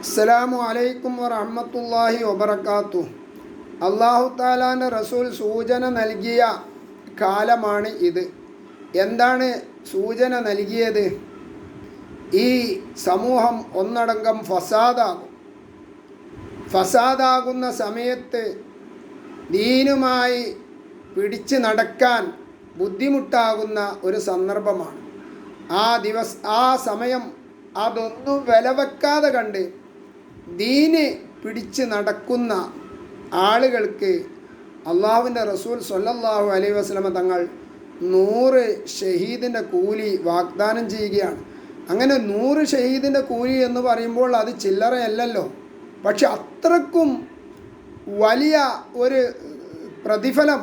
അസ്സലാമു അലൈക്കും വറഹമത്തല്ലാഹി വബർക്കാത്തു അള്ളാഹു താലാന്റെ റസൂൽ സൂചന നൽകിയ കാലമാണ് ഇത്. എന്താണ് സൂചന നൽകിയത്? ഈ സമൂഹം ഒന്നടങ്കം ഫസാദാകും. ഫസാദാകുന്ന സമയത്ത് ദീനുമായി പിടിച്ച് നടക്കാൻ ബുദ്ധിമുട്ടാകുന്ന ഒരു സന്ദർഭമാണ്. ആ ദിവസം ആ സമയം അതൊന്നും വില വെക്കാതെ കണ്ട് ദീന് പിടിച്ച് നടക്കുന്ന ആളുകൾക്ക് അള്ളാഹുവിന്റെ റസൂൽ സൊല്ലാഹു അലൈഹി വസ്ലമ തങ്ങൾ നൂറ് ഷഹീദിന്റെ കൂലി വാഗ്ദാനം ചെയ്യുകയാണ്. അങ്ങനെ നൂറ് ഷഹീദിന്റെ കൂലി എന്ന് പറയുമ്പോൾ അത് ചില്ലറയല്ലല്ലോ. പക്ഷെ അത്രക്കും വലിയ ഒരു പ്രതിഫലം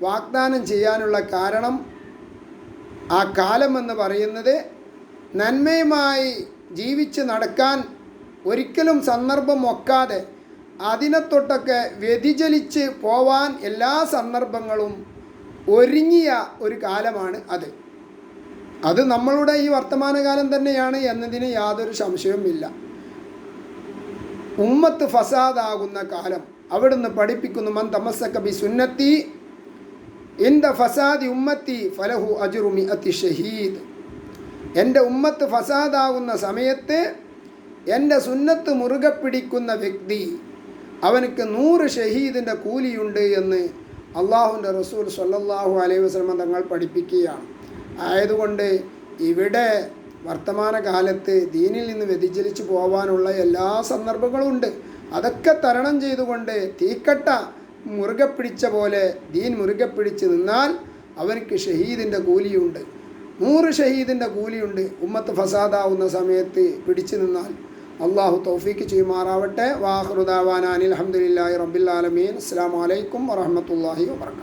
വാഗ്ദാനം ചെയ്യാനുള്ള കാരണം ആ കാലം എന്ന് പറയുന്നത് നന്മയുമായി ജീവിച്ച് നടക്കാൻ ഒരിക്കലും സന്ദർഭം ഒക്കാതെ അതിനെ തൊട്ടൊക്കെ വ്യതിചലിച്ച് പോവാൻ എല്ലാ സന്ദർഭങ്ങളും ഒരുങ്ങിയ ഒരു കാലമാണ് അത്. അത് നമ്മളുടെ ഈ വർത്തമാനകാലം തന്നെയാണ് എന്നതിന് യാതൊരു സംശയവുമില്ല. ഉമ്മത്ത് ഫസാദാകുന്ന കാലം അവിടുന്ന് പഠിപ്പിക്കുന്നു മൻ തമസക്കബി സുന്നത്തി ഇന്ത ഫസാദി ഉമ്മത്തി ഫലഹു അജുറുമി അതി ഷഹീദ്. എന്റെ ഉമ്മത്ത് ഫസാദാകുന്ന സമയത്ത് എന്റെ സുന്നത്ത് മുറുകെ പിടിക്കുന്ന വ്യക്തി അവനക്ക് നൂറ് ഷഹീദിന്റെ കൂലിയുണ്ട് എന്ന് അള്ളാഹുന്റെ റസൂൽ സല്ലാഹു അലൈഹി വസ്ലമ തങ്ങൾ പഠിപ്പിക്കുകയാണ്. ആയതുകൊണ്ട് ഇവിടെ വർത്തമാനകാലത്ത് ദീനിൽ നിന്ന് വ്യതിചലിച്ചു പോകാനുള്ള എല്ലാ സന്ദർഭങ്ങളും ഉണ്ട്. അതൊക്കെ തരണം ചെയ്തുകൊണ്ട് തീക്കട്ട മുറുകെ പിടിച്ച പോലെ ദീൻ മുറുകെ പിടിച്ച് നിന്നാൽ അവനക്ക് ഷഹീദിന്റെ കൂലിയുണ്ട്. നൂറ് ഷഹീദിന്റെ കൂലിയുണ്ട്. ഉമ്മത്ത് ഫസാദാവുന്ന സമയത്ത് പിടിച്ചു നിന്നാൽ അള്ളാഹു തൗഫീക്ക് ചെയ്യുമാറാവട്ടെ. വാഹൃദാവാനാൻ റബ്ബിൽ ആലമീൻ. അസ്സാം വലൈക്കും വറഹമത്തല്ലാഹി വാബർക്കാത്തു